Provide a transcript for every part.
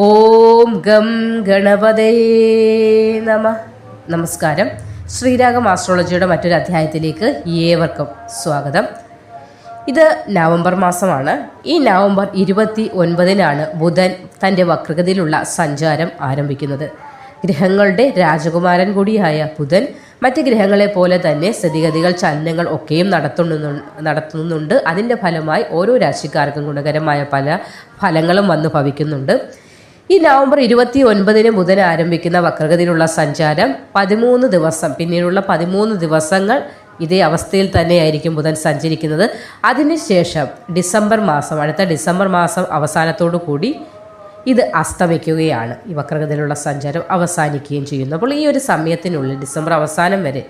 ഓം gum ഗണപതേ നമ. നമസ്കാരം. ശ്രീരാഗം ആസ്ട്രോളജിയുടെ മറ്റൊരു അധ്യായത്തിലേക്ക് ഏവർക്കും സ്വാഗതം. ഇത് നവംബർ മാസമാണ്. ഈ നവംബർ ഇരുപത്തി ഒൻപതിനാണ് ബുധൻ തന്റെ വക്രഗതിയിലുള്ള സഞ്ചാരം ആരംഭിക്കുന്നത്. ഗ്രഹങ്ങളുടെ രാജകുമാരൻ കൂടിയായ ബുധൻ മറ്റ് ഗ്രഹങ്ങളെ പോലെ തന്നെ സ്ഥിതിഗതികൾ ചലനങ്ങൾ ഒക്കെയും നടത്തുന്നു നടത്തുന്നുണ്ട്. അതിന്റെ ഫലമായി ഓരോ രാശിക്കാർക്കും ഗുണകരമായ പല ഫലങ്ങളും വന്നു ഭവിക്കുന്നുണ്ട്. ഈ നവംബർ ഇരുപത്തി ഒൻപതിന് മുതൽ ആരംഭിക്കുന്ന വക്രഗതിയിലുള്ള സഞ്ചാരം പതിമൂന്ന് ദിവസം പിന്നീടുള്ള പതിമൂന്ന് ദിവസങ്ങൾ ഇതേ അവസ്ഥയിൽ തന്നെയായിരിക്കും ബുധൻ സഞ്ചരിക്കുന്നത്. അതിനുശേഷം ഡിസംബർ മാസം അടുത്ത ഡിസംബർ മാസം അവസാനത്തോടു കൂടി ഇത് അസ്തമിക്കുകയാണ്. ഈ വക്രഗതിയിലുള്ള സഞ്ചാരം അവസാനിക്കുകയും ചെയ്യുന്നു. അപ്പോൾ ഈ ഒരു സമയത്തിനുള്ളിൽ ഡിസംബർ അവസാനം വരെ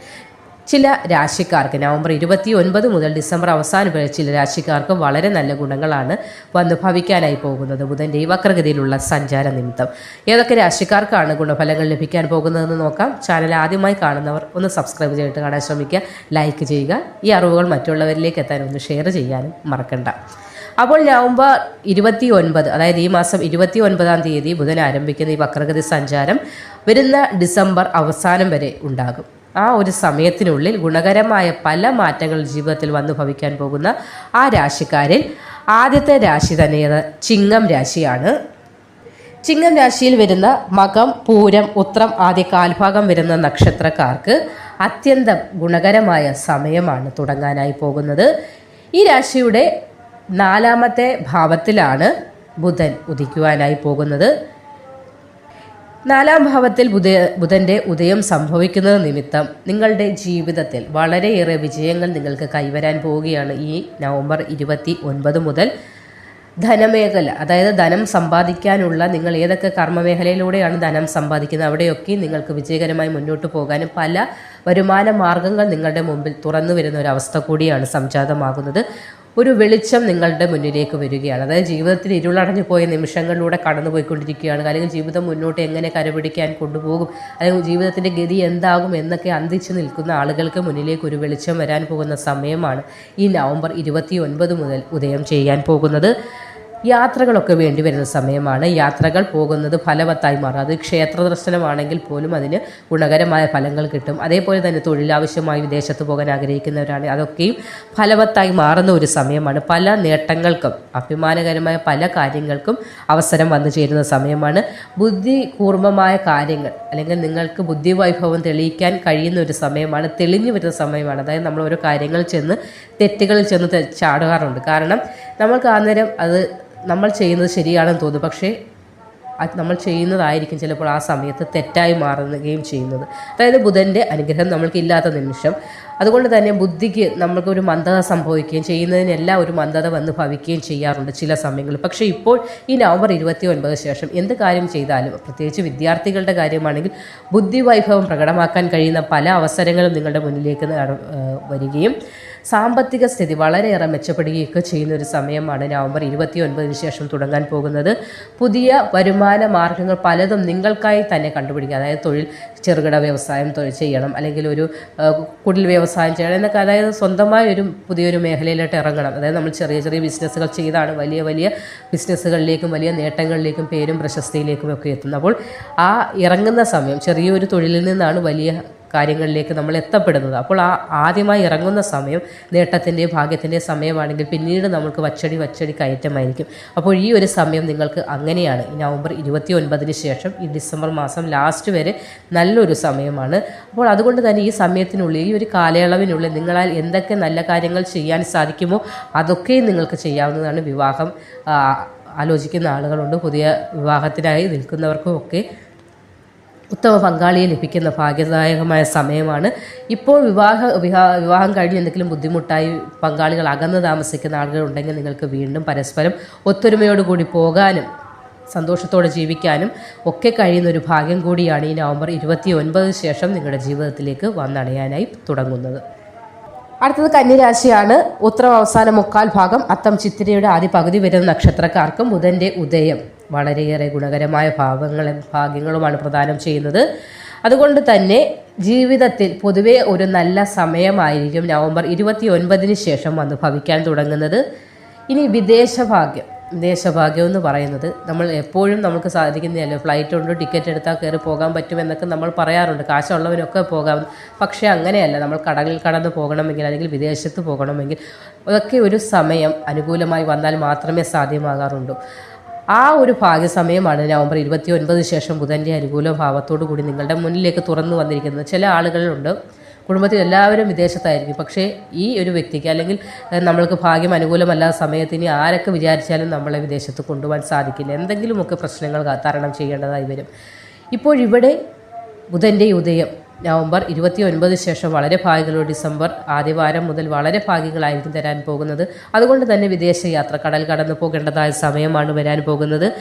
ചില രാശിക്കാർക്ക് നവംബർ ഇരുപത്തി ഒൻപത് മുതൽ ഡിസംബർ അവസാനം വരെ ചില രാശിക്കാർക്ക് വളരെ നല്ല ഗുണങ്ങളാണ് വന്നു ഭവിക്കാനായി പോകുന്നത്. ബുധന്റെ ഈ വക്രഗതിയിലുള്ള സഞ്ചാര നിമിത്തം. ഏതൊക്കെ രാശിക്കാർക്കാണ് ഗുണഫലങ്ങൾ ലഭിക്കാൻ പോകുന്നതെന്ന് നോക്കാം. ചാനൽ ആദ്യമായി കാണുന്നവർ ഒന്ന് സബ്സ്ക്രൈബ് ചെയ്തിട്ട് കാണാൻ ശ്രമിക്കുക. ലൈക്ക് ചെയ്യുക. ഈ അറിവുകൾ മറ്റുള്ളവരിലേക്ക് എത്താൻ ഒന്ന് ഷെയർ ചെയ്യാനും മറക്കണ്ട. അപ്പോൾ നവംബർ ഇരുപത്തി ഒൻപത് അതായത് ഈ മാസം ഇരുപത്തി ഒൻപതാം തീയതി ബുധൻ ആരംഭിക്കുന്ന ഈ വക്രഗതി സഞ്ചാരം വരുന്ന ഡിസംബർ അവസാനം വരെ ഉണ്ടാകും. ആ ഒരു സമയത്തിനുള്ളിൽ ഗുണകരമായ പല മാറ്റങ്ങൾ ജീവിതത്തിൽ വന്നു ഭവിക്കാൻ പോകുന്ന ആ രാശിക്കാരിൽ ആദ്യത്തെ രാശി തന്നെ ചിങ്ങം രാശിയാണ്. ചിങ്ങം രാശിയിൽ വരുന്ന മകം പൂരം ഉത്രം ആദ്യ കാൽഭാഗം വരുന്ന നക്ഷത്രക്കാർക്ക് അത്യന്തം ഗുണകരമായ സമയമാണ് തുടങ്ങാനായി പോകുന്നത്. ഈ രാശിയുടെ നാലാമത്തെ ഭാവത്തിലാണ് ബുധൻ ഉദിക്കുവാനായി പോകുന്നത്. നാലാം ഭാവത്തിൽ ബുധ ബുധന്റെ ഉദയം സംഭവിക്കുന്നത് നിമിത്തം നിങ്ങളുടെ ജീവിതത്തിൽ വളരെയേറെ വിജയങ്ങൾ നിങ്ങൾക്ക് കൈവരാൻ പോവുകയാണ് ഈ നവംബർ ഇരുപത്തി ഒൻപത് മുതൽ ധനമേഖല അതായത് ധനം സമ്പാദിക്കാനുള്ള നിങ്ങൾ ഏതൊക്കെ കർമ്മമേഖലയിലൂടെയാണ് ധനം സമ്പാദിക്കുന്നത് അവിടെയൊക്കെ നിങ്ങൾക്ക് വിജയകരമായി മുന്നോട്ട് പോകാനും പല വരുമാന മാർഗങ്ങൾ നിങ്ങളുടെ മുമ്പിൽ തുറന്നു വരുന്ന ഒരു അവസ്ഥ കൂടിയാണ് സംജാതമാകുന്നത്. ഒരു വെളിച്ചം നിങ്ങളുടെ മുന്നിലേക്ക് വരികയാണ്. അതായത് ജീവിതത്തിൽ ഇരുളടഞ്ഞു പോയ നിമിഷങ്ങളിലൂടെ കടന്നുപോയിക്കൊണ്ടിരിക്കുകയാണ്. അല്ലെങ്കിൽ ജീവിതം മുന്നോട്ട് എങ്ങനെ കരപിടിക്കാൻ കൊണ്ടുപോകും. അല്ലെങ്കിൽ ജീവിതത്തിന്റെ ഗതി എന്താകും എന്നൊക്കെ അന്തിച്ച് നിൽക്കുന്ന ആളുകൾക്ക് മുന്നിലേക്ക് ഒരു വെളിച്ചം വരാൻ പോകുന്ന സമയമാണ് ഈ നവംബർ ഇരുപത്തി മുതൽ ഉദയം ചെയ്യാൻ പോകുന്നത്. യാത്രകളൊക്കെ വേണ്ടി വരുന്ന സമയമാണ്. യാത്രകൾ പോകുന്നത് ഫലവത്തായി മാറും. അത് ക്ഷേത്ര ദർശനമാണെങ്കിൽ പോലും അതിന് ഗുണകരമായ ഫലങ്ങൾ കിട്ടും. അതേപോലെ തന്നെ തൊഴിലാവശ്യമായി വിദേശത്ത് പോകാൻ ആഗ്രഹിക്കുന്നവരാണ്. അതൊക്കെയും ഫലവത്തായി മാറുന്ന ഒരു സമയമാണ്. പല നേട്ടങ്ങൾക്കും അഭിമാനകരമായ പല കാര്യങ്ങൾക്കും അവസരം വന്നു ചേരുന്ന സമയമാണ്. ബുദ്ധി കൂർമ്മമായ കാര്യങ്ങൾ അല്ലെങ്കിൽ നിങ്ങൾക്ക് ബുദ്ധി വൈഭവം തെളിയിക്കാൻ കഴിയുന്ന ഒരു സമയമാണ്. തെളിഞ്ഞു വരുന്ന സമയമാണ്. അതായത് നമ്മൾ ഓരോ കാര്യങ്ങൾ ചെന്ന് തെറ്റുകളിൽ ചെന്ന് ചാടുകാറുണ്ട്. കാരണം നമ്മൾക്ക് അന്നേരം അത് നമ്മൾ ചെയ്യുന്നത് ശരിയാണെന്ന് തോന്നും പക്ഷേ നമ്മൾ ചെയ്യുന്നതായിരിക്കും ചിലപ്പോൾ ആ സമയത്ത് തെറ്റായി മാറുകയും ചെയ്യുന്നത്. അതായത് ബുധന്റെ അനുഗ്രഹം നമ്മൾക്ക് ഇല്ലാത്ത നിമിഷം. അതുകൊണ്ട് തന്നെ ബുദ്ധിക്ക് നമ്മൾക്ക് ഒരു മന്ദത സംഭവിക്കുകയും ചെയ്യുന്നതിനെല്ലാം ഒരു മന്ദത വന്ന് ഭവിക്കുകയും ചെയ്യാറുണ്ട് ചില സമയങ്ങളിൽ. പക്ഷേ ഇപ്പോൾ ഈ നവംബർ ഇരുപത്തി ഒൻപത് ശേഷം എന്ത് കാര്യം ചെയ്താലും പ്രത്യേകിച്ച് വിദ്യാർത്ഥികളുടെ കാര്യമാണെങ്കിൽ ബുദ്ധി വൈഭവം പ്രകടമാക്കാൻ കഴിയുന്ന പല അവസരങ്ങളും നിങ്ങളുടെ മുന്നിലേക്ക് വരികയും സാമ്പത്തിക സ്ഥിതി വളരെയേറെ മെച്ചപ്പെടുകയൊക്കെ ചെയ്യുന്ന ഒരു സമയമാണ് നവംബർ ഇരുപത്തി ഒൻപതിന് ശേഷം തുടങ്ങാൻ പോകുന്നത്. പുതിയ വരുമാന മാർഗങ്ങൾ പലതും നിങ്ങൾക്കായി തന്നെ കണ്ടുപിടിക്കുക. അതായത് തൊഴിൽ ചെറുകിട വ്യവസായം തൊഴിൽ ചെയ്യണം അല്ലെങ്കിൽ ഒരു കുടിൽ വ്യവസായം ചെയ്യണം എന്നൊക്കെ അതായത് സ്വന്തമായ ഒരു പുതിയൊരു മേഖലയിലോട്ട് ഇറങ്ങണം. അതായത് നമ്മൾ ചെറിയ ചെറിയ ബിസിനസ്സുകൾ ചെയ്താണ് വലിയ വലിയ ബിസിനസ്സുകളിലേക്കും വലിയ നേട്ടങ്ങളിലേക്കും പേരും പ്രശസ്തിയിലേക്കും ഒക്കെ എത്തുന്നത്. അപ്പോൾ ആ ഇറങ്ങുന്ന സമയം ചെറിയൊരു തൊഴിലിൽ നിന്നാണ് വലിയ കാര്യങ്ങളിലേക്ക് നമ്മൾ എത്തപ്പെടുന്നത്. അപ്പോൾ ആ ആദ്യമായി ഇറങ്ങുന്ന സമയം നേട്ടത്തിന്റെ ഭാഗ്യത്തിന്റെ സമയമാണെങ്കിൽ പിന്നീട് നമുക്ക് വച്ചടി വച്ചടി കയറ്റമായിരിക്കും. അപ്പോൾ ഈ ഒരു സമയം നിങ്ങൾക്ക് അങ്ങനെയാണ്. നവംബർ ഇരുപത്തി ഒൻപതിന് ശേഷം ഈ ഡിസംബർ മാസം ലാസ്റ്റ് വരെ നല്ലൊരു സമയമാണ്. അപ്പോൾ അതുകൊണ്ട് തന്നെ ഈ സമയത്തിനുള്ളിൽ ഈ ഒരു കാലയളവിനുള്ളിൽ നിങ്ങളാൽ എന്തൊക്കെ നല്ല കാര്യങ്ങൾ ചെയ്യാൻ സാധിക്കുമോ അതൊക്കെയും നിങ്ങൾക്ക് ചെയ്യാവുന്നതാണ് വിവാഹം. ആലോചിക്കുന്ന ആളുകളുണ്ട്. പുതിയ വിവാഹത്തിനായി നിൽക്കുന്നവർക്കും ഒക്കെ ഉത്തമ പങ്കാളിയെ ലഭിക്കുന്ന ഭാഗ്യദായകമായ സമയമാണ്. ഇപ്പോൾ വിവാഹ വിവാ- വിവാഹം കഴിഞ്ഞ് എന്തെങ്കിലും ബുദ്ധിമുട്ടായി പങ്കാളികൾ അകന്ന് താമസിക്കുന്ന ആളുകളുണ്ടെങ്കിൽ നിങ്ങൾക്ക് വീണ്ടും പരസ്പരം ഒത്തൊരുമയോടുകൂടി പോകാനും സന്തോഷത്തോടെ ജീവിക്കാനും ഒക്കെ കഴിയുന്ന ഒരു ഭാഗ്യം കൂടിയാണ് ഈ നവംബർ ഇരുപത്തി ഒൻപതിന് ശേഷം നിങ്ങളുടെ ജീവിതത്തിലേക്ക് വന്നണയാനായി തുടങ്ങുന്നത്. അടുത്തത് കന്യരാശിയാണ് ഉത്തരം അവസാന മുക്കാൽ ഭാഗം അത്തം ചിത്തിരയുടെ ആദ്യ പകുതി വരുന്ന നക്ഷത്രക്കാർക്കും ബുധന്റെ ഉദയം. വളരെയേറെ ഗുണകരമായ ഭാവങ്ങളും ഭാഗ്യങ്ങളുമാണ് പ്രദാനം ചെയ്യുന്നത്. അതുകൊണ്ട് തന്നെ ജീവിതത്തിൽ പൊതുവെ ഒരു നല്ല സമയമായിരിക്കും നവംബർ ഇരുപത്തി ഒൻപതിന് ശേഷം വന്ന് ഭവിക്കാൻ തുടങ്ങുന്നത്. ഇനി വിദേശഭാഗ്യം. വിദേശഭാഗ്യം എന്ന് പറയുന്നത് നമ്മൾ എപ്പോഴും നമുക്ക് സാധിക്കുന്നതല്ല? ഫ്ലൈറ്റ് ഉണ്ട് ടിക്കറ്റ് എടുത്താൽ കയറി പോകാൻ പറ്റുമെന്നൊക്കെ നമ്മൾ പറയാറുണ്ട്. കാശുള്ളവനൊക്കെ പോകാം. പക്ഷേ അങ്ങനെയല്ല. നമ്മൾ കടലിൽ കടന്ന് പോകണമെങ്കിൽ അല്ലെങ്കിൽ വിദേശത്ത് പോകണമെങ്കിൽ അതൊക്കെ ഒരു സമയം അനുകൂലമായി വന്നാൽ മാത്രമേ സാധ്യമാകാറുള്ളൂ. ആ ഒരു ഭാഗ്യസമയമാണ് നവംബർ ഇരുപത്തി ഒൻപതിന് ശേഷം ബുധന്റെ അനുകൂല ഭാവത്തോടു കൂടി നിങ്ങളുടെ മുന്നിലേക്ക് തുറന്നു വന്നിരിക്കുന്നത്. ചില ആളുകളുണ്ട് കുടുംബത്തിൽ എല്ലാവരും വിദേശത്തായിരിക്കും. പക്ഷേ ഈ ഒരു വ്യക്തിക്ക് അല്ലെങ്കിൽ നമ്മൾക്ക് ഭാഗ്യം അനുകൂലമല്ലാത്ത സമയത്ത് ഇനി ആരൊക്കെ വിചാരിച്ചാലും നമ്മളെ വിദേശത്ത് കൊണ്ടുപോകാൻ സാധിക്കില്ല. എന്തെങ്കിലുമൊക്കെ പ്രശ്നങ്ങൾ തരണം ചെയ്യേണ്ടതായി വരും. ഇപ്പോഴിവിടെ ബുധന്റെ ഉദയം നവംബർ ഇരുപത്തി ഒൻപത് ശേഷം വളരെ ഭാഗ്യങ്ങളോ ഡിസംബർ ആദ്യവാരം മുതൽ വളരെ ഭാഗ്യങ്ങളായിരിക്കും തരാൻ പോകുന്നത്. അതുകൊണ്ട് തന്നെ വിദേശ യാത്ര കടൽ കടന്നു പോകേണ്ടതായ സമയമാണ് വരാൻ പോകുന്നത്.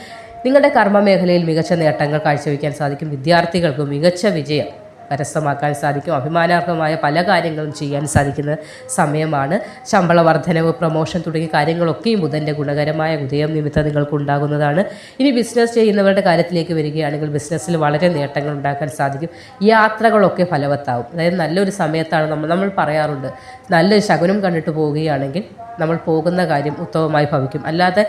നിങ്ങളുടെ കർമ്മ മേഖലയിൽ മികച്ച നേട്ടങ്ങൾ കാഴ്ചവെക്കാൻ സാധിക്കും. വിദ്യാർത്ഥികൾക്ക് മികച്ച വിജയം. കരസ്ഥമാക്കാൻ സാധിക്കും. അഭിമാനാർഹമായ പല കാര്യങ്ങളും ചെയ്യാൻ സാധിക്കുന്ന സമയമാണ്. ശമ്പള വർധനവ് പ്രൊമോഷൻ തുടങ്ങിയ കാര്യങ്ങളൊക്കെയും ബുധന്റെ ഗുണകരമായ ഉദയം നിമിത്തം നിങ്ങൾക്ക് ഉണ്ടാകുന്നതാണ് ഇനി ബിസിനസ് ചെയ്യുന്നവരുടെ കാര്യത്തിലേക്ക് വരികയാണെങ്കിൽ ബിസിനസ്സിൽ വളരെ നേട്ടങ്ങൾ ഉണ്ടാക്കാൻ സാധിക്കും. യാത്രകളൊക്കെ ഫലവത്താവും. അതായത് നല്ലൊരു സമയത്താണ് നമ്മൾ നമ്മൾ പറയാറുണ്ട്. നല്ലൊരു ശകുനം കണ്ടിട്ട് പോവുകയാണെങ്കിൽ നമ്മൾ പോകുന്ന കാര്യം ഉത്തമമായി ഭവിക്കും. അല്ലാതെ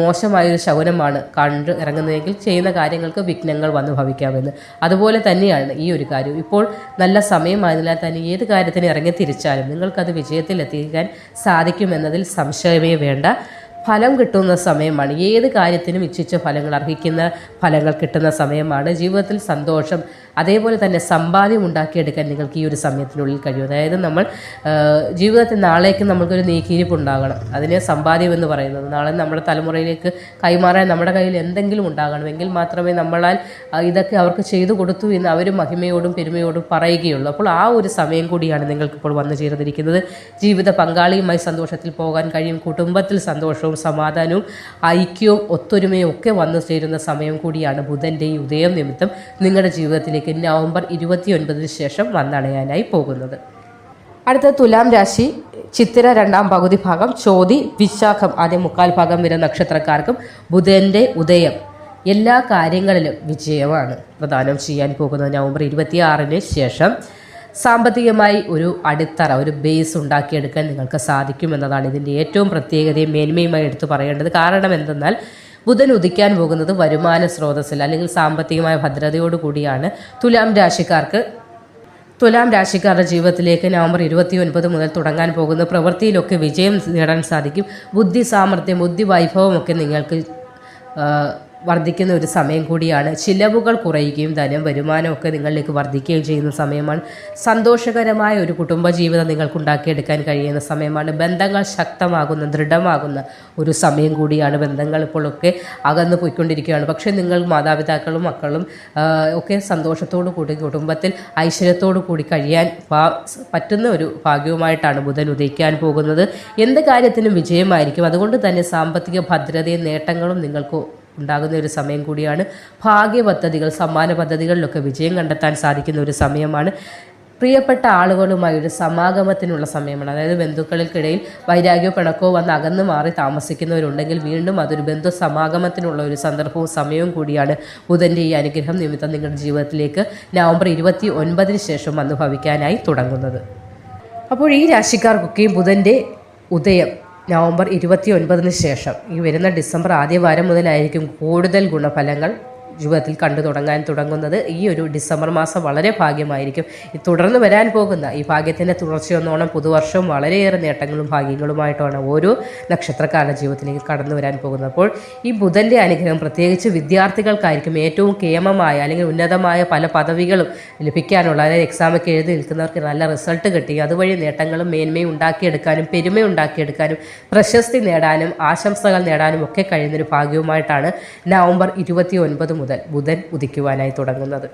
മോശമായൊരു ശകുനമാണ് കണ്ട് ഇറങ്ങുന്നതെങ്കിൽ ചെയ്യുന്ന കാര്യങ്ങൾക്ക് വിഘ്നങ്ങൾ വന്ന് ഭവിക്കാമെന്ന്. അതുപോലെ തന്നെയാണ് ഈ ഒരു കാര്യം ഇപ്പോൾ നല്ല സമയമായതിനാൽ തന്നെ ഏത് കാര്യത്തിന് ഇറങ്ങി തിരിച്ചാലും നിങ്ങൾക്കത് വിജയത്തിലെത്തിക്കാൻ സാധിക്കുമെന്നതിൽ സംശയമേ വേണ്ട. ഫലം കിട്ടുന്ന സമയമാണ്. ഏത് കാര്യത്തിനും ഇച്ഛിച്ച ഫലങ്ങൾ അർഹിക്കുന്ന ഫലങ്ങൾ കിട്ടുന്ന സമയമാണ്. ജീവിതത്തിൽ സന്തോഷം അതേപോലെ തന്നെ സമ്പാദ്യം ഉണ്ടാക്കിയെടുക്കാൻ നിങ്ങൾക്ക് ഈ ഒരു സമയത്തിനുള്ളിൽ കഴിയും. അതായത് നമ്മൾ ജീവിതത്തിൽ നാളേക്ക് നമുക്കൊരു നീക്കിയിരിപ്പ് ഉണ്ടാകണം. അതിനെ സമ്പാദ്യം എന്ന് പറയുന്നത്. നാളെ നമ്മുടെ തലമുറയിലേക്ക് കൈമാറാൻ നമ്മുടെ കയ്യിൽ എന്തെങ്കിലും ഉണ്ടാകണം. എങ്കിൽ മാത്രമേ നമ്മളാൽ ഇതൊക്കെ അവർക്ക് ചെയ്തു കൊടുത്തു എന്ന് അവർ മഹിമയോടും പെരുമയോടും പറയുകയുള്ളൂ. അപ്പോൾ ആ ഒരു സമയം കൂടിയാണ് നിങ്ങൾക്കിപ്പോൾ വന്നു ചേർന്നിരിക്കുന്നത്. ജീവിത പങ്കാളിയുമായി സന്തോഷത്തിൽ പോകാൻ കഴിയും. കുടുംബത്തിൽ സന്തോഷവും സമാധാനവും ഐക്യവും ഒത്തൊരുമയും ഒക്കെ വന്നു ചേരുന്ന സമയം കൂടിയാണ് ബുധന്റെ ഈ ഉദയം നിമിത്തം നിങ്ങളുടെ ജീവിതത്തിലേക്ക് നവംബർ ഇരുപത്തി ഒൻപതിന് ശേഷം വന്നണയാനായി പോകുന്നത്. അടുത്ത തുലാം രാശി ചിത്തിര രണ്ടാം പകുതി ഭാഗം ചോതി വിശാഖം ആദ്യ മുക്കാൽ ഭാഗം വരെ നക്ഷത്രക്കാർക്കും ബുധന്റെ ഉദയം എല്ലാ കാര്യങ്ങളിലും വിജയമാണ്. പ്രദാനം ചെയ്യാൻ പോകുന്നത് നവംബർ ഇരുപത്തിയാറിന് ശേഷം. സാമ്പത്തികമായി ഒരു അടിത്തറ ഒരു ബേസ് ഉണ്ടാക്കിയെടുക്കാൻ നിങ്ങൾക്ക് സാധിക്കുമെന്നതാണ് ഇതിന്റെ ഏറ്റവും പ്രത്യേകതയും മേന്മയുമായി എടുത്തു പറയേണ്ടത്. കാരണം എന്തെന്നാൽ ബുധൻ ഉദിക്കാൻ പോകുന്നത് വരുമാന സ്രോതസ്സിൽ അല്ലെങ്കിൽ സാമ്പത്തികമായ ഭദ്രതയോടു കൂടിയാണ്. തുലാം രാശിക്കാർക്ക് തുലാം രാശിക്കാരുടെ ജീവിതത്തിലേക്ക് നവംബർ ഇരുപത്തി ഒൻപത് മുതൽ തുടങ്ങാൻ പോകുന്ന പ്രവൃത്തിയിലൊക്കെ വിജയം നേടാൻ സാധിക്കും. ബുദ്ധി സാമർഥ്യം ബുദ്ധി വൈഭവമൊക്കെ നിങ്ങൾക്ക് വർദ്ധിക്കുന്ന ഒരു സമയം കൂടിയാണ്. ചിലവുകൾ കുറയുകയും ധനം വരുമാനമൊക്കെ നിങ്ങളിലേക്ക് വർദ്ധിക്കുകയും ചെയ്യുന്ന സമയമാണ്. സന്തോഷകരമായ ഒരു കുടുംബജീവിതം നിങ്ങൾക്ക് ഉണ്ടാക്കിയെടുക്കാൻ കഴിയുന്ന സമയമാണ്. ബന്ധങ്ങൾ ശക്തമാകുന്ന ദൃഢമാകുന്ന ഒരു സമയം കൂടിയാണ് ബന്ധങ്ങൾ ഇപ്പോഴൊക്കെ അകന്നു പോയിക്കൊണ്ടിരിക്കുകയാണ്. പക്ഷേ നിങ്ങൾ മാതാപിതാക്കളും മക്കളും ഒക്കെ സന്തോഷത്തോടു കൂടി കുടുംബത്തിൽ ഐശ്വര്യത്തോടു കൂടി കഴിയാൻ പറ്റുന്ന ഒരു ഭാഗ്യവുമായിട്ടാണ് ബുധൻ ഉദയിക്കാൻ പോകുന്നത്. എന്ത് കാര്യത്തിനും വിജയമായിരിക്കും. അതുകൊണ്ട് തന്നെ സാമ്പത്തിക ഭദ്രതയും നേട്ടങ്ങളും നിങ്ങൾക്ക് ഉണ്ടാകുന്ന ഒരു സമയം കൂടിയാണ്. ഭാഗ്യ പദ്ധതികൾ സമ്മാന പദ്ധതികളിലൊക്കെ വിജയം കണ്ടെത്താൻ സാധിക്കുന്ന ഒരു സമയമാണ്. പ്രിയപ്പെട്ട ആളുകളുമായി ഒരു സമാഗമത്തിനുള്ള സമയമാണ്. അതായത് ബന്ധുക്കൾക്കിടയിൽ വൈരാഗ്യോ പിണക്കോ വന്ന് അകന്നു മാറി താമസിക്കുന്നവരുണ്ടെങ്കിൽ വീണ്ടും അതൊരു ബന്ധു സമാഗമത്തിനുള്ള ഒരു സന്ദർഭവും സമയവും കൂടിയാണ്. ബുധന്റെ ഈ അനുഗ്രഹം നിമിത്തം നിങ്ങളുടെ ജീവിതത്തിലേക്ക് നവംബർ ഇരുപത്തി ഒൻപതിന് ശേഷം വന്ന് ഭവിക്കാനായി തുടങ്ങുന്നത്. അപ്പോൾ ഈ രാശിക്കാർക്കൊക്കെയും ബുധന്റെ ഉദയം നവംബർ ഇരുപത്തി ഒൻപതിന് ശേഷം ഈ വരുന്ന ഡിസംബർ ആദ്യ വാരം മുതലായിരിക്കും കൂടുതൽ ഗുണഫലങ്ങൾ ജീവിതത്തിൽ കണ്ടു തുടങ്ങാൻ തുടങ്ങുന്നത് ഈ ഒരു ഡിസംബർ മാസം വളരെ ഭാഗ്യമായിരിക്കും. തുടർന്ന് വരാൻ പോകുന്ന ഈ ഭാഗ്യത്തിന്റെ തുടർച്ചയൊന്നോണം പുതുവർഷവും വളരെയേറെ നേട്ടങ്ങളും ഭാഗ്യങ്ങളുമായിട്ടാണ് ഓരോ നക്ഷത്രക്കാരുടെ ജീവിതത്തിലേക്ക് കടന്നു വരാൻ പോകുന്നത്. അപ്പോൾ ഈ ബുധന്റെ അനുഗ്രഹം പ്രത്യേകിച്ച് വിദ്യാർത്ഥികൾക്കായിരിക്കും ഏറ്റവും കേമമായ അല്ലെങ്കിൽ ഉന്നതമായ പല പദവികളും ലഭിക്കാനുള്ള അതായത് എക്സാമൊക്കെ എഴുതി നിൽക്കുന്നവർക്ക് നല്ല റിസൾട്ട് കിട്ടി. അതുവഴി നേട്ടങ്ങളും മേന്മയും ഉണ്ടാക്കിയെടുക്കാനും പെരുമ ഉണ്ടാക്കിയെടുക്കാനും പ്രശസ്തി നേടാനും ആശംസകൾ നേടാനും ഒക്കെ കഴിയുന്നൊരു ഭാഗ്യവുമായിട്ടാണ് നവംബർ ഇരുപത്തി ഒൻപത് മുതൽ ബുധൻ ഉദിക്കുവാനായി തുടങ്ങുന്നത്